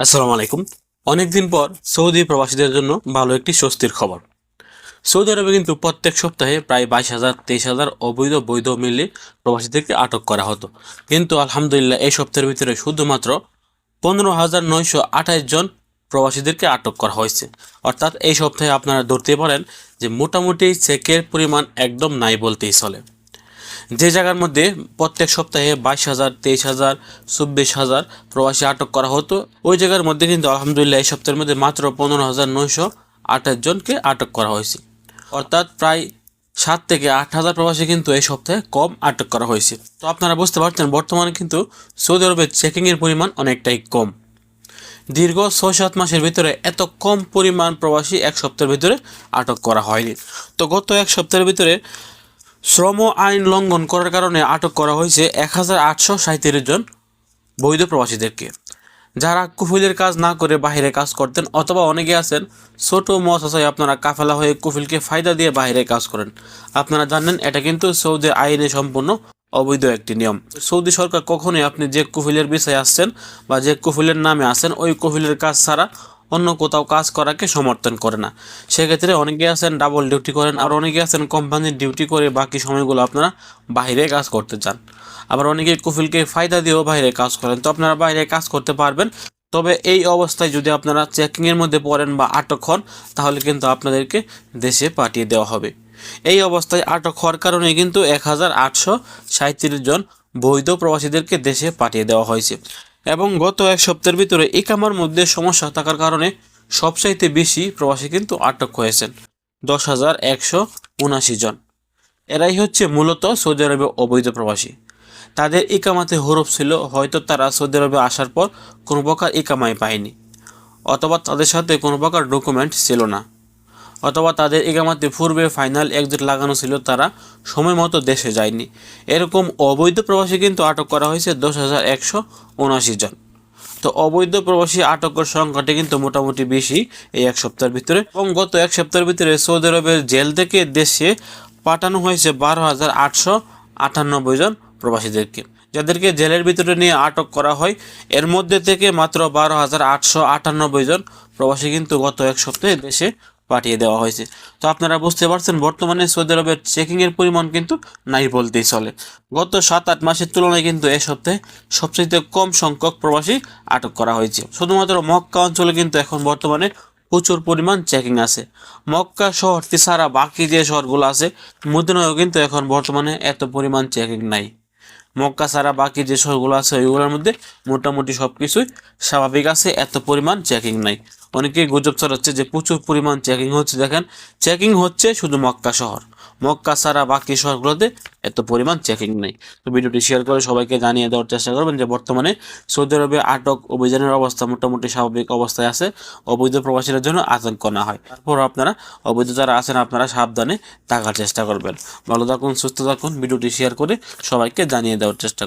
আসসালামু আলাইকুম। অনেকদিন পর সৌদি প্রবাসীদের জন্য ভালো একটি স্বস্তির খবর। সৌদি আরবে কিন্তু প্রত্যেক সপ্তাহে প্রায় বাইশ হাজার, তেইশ হাজার অবৈধ বৈধ মিলে প্রবাসীদেরকে আটক করা হতো। কিন্তু আলহামদুলিল্লাহ এই সপ্তাহের ভিতরে শুধুমাত্র পনেরো হাজার নয়শো আঠাশ জন প্রবাসীদেরকে আটক করা হয়েছে। অর্থাৎ এই সপ্তাহে আপনারা ধরতে পারেন যে মোটামুটি চেকের পরিমাণ একদম নাই বলতেই চলে। যে জায়গার মধ্যে প্রত্যেক সপ্তাহে বাইশ হাজার, তেইশ হাজার, চব্বিশ হাজার প্রবাসী আটক করা হতো, ওই জায়গার মধ্যে কিন্তু আলহামদুলিল্লাহ এই সপ্তাহের মধ্যে মাত্র পনেরো হাজার নয়শো আঠাশ জনকে আটক করা হয়েছে। অর্থাৎ প্রায় সাত থেকে আট হাজার প্রবাসী কিন্তু এই সপ্তাহে কম আটক করা হয়েছে। তো আপনারা বুঝতে পারছেন বর্তমানে কিন্তু সৌদি আরবে চেকিংয়ের পরিমাণ অনেকটাই কম। দীর্ঘ ছয় সাত মাসের ভিতরে এত কম পরিমাণ প্রবাসী এক সপ্তাহের ভিতরে আটক করা হয়নি। তো গত এক সপ্তাহের ভিতরে শ্রম আইন লঙ্ঘন করার কারণে আটক করা হয়েছে এক হাজার আটশো সাঁত্রিশ জন বৈধ প্রবাসীদেরকে। যারা কুফিলের কাজ না করে বাইরে কাজ করতেন অথবা অনেকে আছেন, ছোট মহাশয় আপনারা কাফেলা হয়ে কুফিলকে ফায়দা দিয়ে বাইরে কাজ করেন। আপনারা জানেন, এটা কিন্তু সৌদি আইনে সম্পূর্ণ অবৈধ একটি নিয়ম। সৌদি সরকার কখনোই আপনি যে কুফিলের বিষয়ে আসছেন বা যে কুফিলের নামে আসেন ওই কুফিলের কাজ ছাড়া অন্য কোথাও কাজ করাকে সমর্থন করে না। সেক্ষেত্রে অনেকে আছেন ডাবল ডিউটি করেন, আর অনেকে আছেন কোম্পানির ডিউটি করে বাকি সময়গুলো আপনারা বাইরে কাজ করতে চান। আবার অনেকে কুফিলকে ফায়দা দিয়েও বাইরে কাজ করেন। তো আপনারা বাইরে কাজ করতে পারবেন। তবে এই অবস্থায় যদি আপনারা চেকিংয়ের মধ্যে পড়েন বা আটক হন, তাহলে কিন্তু আপনাদেরকে দেশে পাঠিয়ে দেওয়া হবে। এই অবস্থায় আটক হওয়ার কারণে কিন্তু এক হাজার আটশো জন বৈধ প্রবাসীদেরকে দেশে পাঠিয়ে দেওয়া হয়েছে। এবং গত এক সপ্তাহের ভিতরে ইকামার মধ্যে সমস্যা থাকার কারণে সবচাইতে বেশি প্রবাসী কিন্তু আটক হয়েছেন দশ হাজার একশো উনাশি জন। এরাই হচ্ছে মূলত সৌদি আরবে অবৈধ প্রবাসী। তাদের ইকামাতে হরফ ছিল, হয়তো তারা সৌদি আরবে আসার পর কোনো প্রকার ইকামাই পায়নি, অথবা তাদের সাথে কোনো প্রকার ডকুমেন্ট ছিল না। অথবা তাদের ইকামাতে পূর্বে ফাইনাল এক্সিট লাগানো ছিল, তারা সময় মতো দেশে যায়নি। এরকম অবৈধ প্রবাসী কিন্তু আটক করা হয়েছে দশ হাজার একশো জন। তো অবৈধ প্রবাসী আটকের সংখ্যাটি কিন্তু মোটামুটি বেশি এই এক সপ্তাহের ভিতরে। এবং গত এক সপ্তাহের ভিতরে সৌদি আরবের জেল থেকে দেশে পাঠানো হয়েছে বারো হাজার আটশো জন প্রবাসীদেরকে, যাদেরকে জেলের ভিতরে নিয়ে আটক করা হয়। এর মধ্যে থেকে মাত্র বারো হাজার আটশো জন প্রবাসী কিন্তু গত এক সপ্তাহে দেশে পাঠিয়ে দেওয়া হয়েছে। তো আপনারা বুঝতে পারছেন, বর্তমানে সৌদি আরবের চেকিংয়ের পরিমাণ কিন্তু নাই বলতেই চলে। গত সাত আট মাসের তুলনায় কিন্তু এ সপ্তাহে সবচেয়ে কম সংখ্যক প্রবাসী আটক করা হয়েছে। শুধুমাত্র মক্কা অঞ্চলে কিন্তু এখন বর্তমানে প্রচুর পরিমাণ চেকিং আছে। মক্কা শহর ছাড়া বাকি যে শহরগুলো আছে, মদিনায়ও কিন্তু এখন বর্তমানে এত পরিমাণ চেকিং নাই। মক্কা ছাড়া বাকি যে শহরগুলো আছে, ওইগুলোর মধ্যে মোটামুটি সব কিছুই স্বাভাবিক আছে, এত পরিমাণ চেকিং নাই। অনেকেই গুজব ছড়াচ্ছে যে প্রচুর পরিমাণ চেকিং হচ্ছে। দেখেন চেকিং হচ্ছে শুধু মক্কা শহর। মক্কা ছাড়া বাকি শহরগুলোতে এত পরিমাণ চেকিং নেই। তো ভিডিওটি শেয়ার করে সবাইকে জানিয়ে দেওয়ার চেষ্টা করবেন যে বর্তমানে সৌদি আরবে আটক অভিযানের অবস্থা মোটামুটি স্বাভাবিক অবস্থায় আছে, অবৈধ প্রবাসীদের জন্য আতঙ্ক না হয়। তারপর আপনারা, অবৈধ যারা আছেন, আপনারা সাবধানে থাকার চেষ্টা করবেন। ভালো থাকুন, সুস্থ থাকুন, ভিডিওটি শেয়ার করে সবাইকে জানিয়ে দেওয়ার চেষ্টা